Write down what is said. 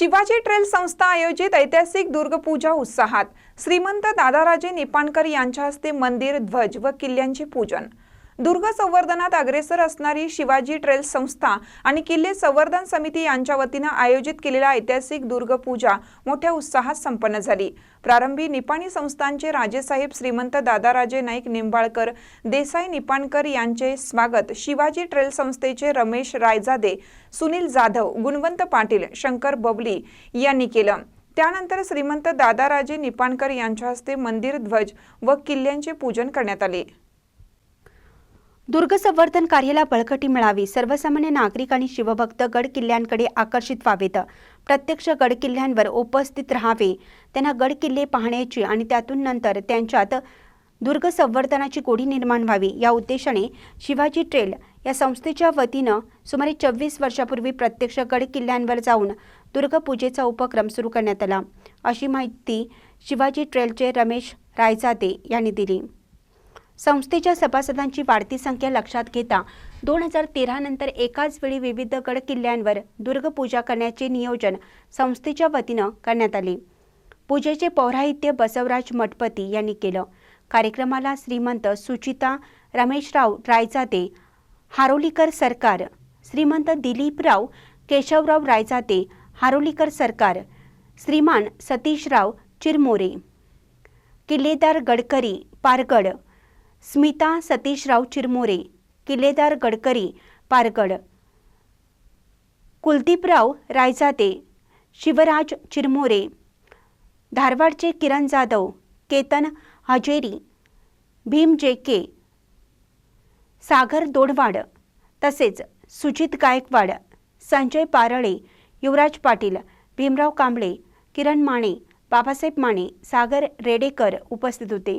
Shivaji trail संस्था आयोजित ऐतिहासिक दुर्गपूजा उत्साहात श्रीमंत दादाराजे निपाणकर यांच्या हस्ते मंदिर ध्वज व किल्ल्यांचे पूजन. दुर्ग संवर्धनात अग्रेसर असणारी शिवाजी ट्रेल संस्था आणि किल्ले संवर्धन समिती यांच्या वतीनं आयोजित केलेल्या ऐतिहासिक दुर्गपूजा मोठ्या उत्साहात संपन्न झाली. प्रारंभी निपाणी संस्थांचे राजेसाहेब श्रीमंत दादाराजे नाईक निंबाळकर देसाई निपाणकर यांचे स्वागत शिवाजी ट्रेल संस्थेचे रमेश रायजादे सुनील जाधव गुणवंत पाटील शंकर बबली यांनी केलं. त्यानंतर श्रीमंत दादाराजे निपाणकर यांच्या हस्ते मंदिर ध्वज व किल्ल्यांचे पूजन करण्यात आले. दुर्ग संवर्धन कार्याला बळकटी मिळावी सर्वसामान्य नागरिक आणि शिवभक्त गड किल्ल्यांकडे आकर्षित व्हावेत. प्रत्यक्ष गड किल्ल्यांवर उपस्थित राहावे. त्यांना गड किल्ले पाहण्याची आणि त्यातून नंतर त्यांच्यात दुर्ग संवर्धनाची गोडी निर्माण व्हावी या उद्देशाने शिवाजी ट्रेल या संस्थेच्या वतीनं सुमारे चोवीस वर्षापूर्वी प्रत्यक्ष गड किल्ल्यांवर जाऊन दुर्गपूजेचा उपक्रम सुरू करण्यात आला. अशी माहिती शिवाजी ट्रेलचे रमेश रायजादे यांनी दिली. संस्थेच्या सभासदांची वाढती संख्या लक्षात घेता दोन हजार तेरा नंतर एकाच वेळी विविध गड किल्ल्यांवर दुर्गपूजा करण्याचे नियोजन संस्थेच्या वतीनं करण्यात आले. पूजेचे पौराहित्य बसवराज मठपती यांनी केलं. कार्यक्रमाला श्रीमंत सुचिता रमेशराव रायजादे हारोलीकर सरकार श्रीमंत दिलीपराव केशवराव रायजादे हारोलीकर सरकार श्रीमान सतीशराव चिरमोरे किल्लेदार गडकरी पारगड स्मिता सतीशराव चिरमोरे किल्लेदार गडकरी पारगड. कुलदीपराव रायजादे शिवराज चिरमोरे धारवाडचे किरण जाधव केतन हजेरी भीम जेके सागर दोडवाड तसेच सुजित गायकवाड संजय पारळे युवराज पाटील भीमराव कांबळे किरण माने बाबासाहेब माने सागर रेडेकर उपस्थित होते.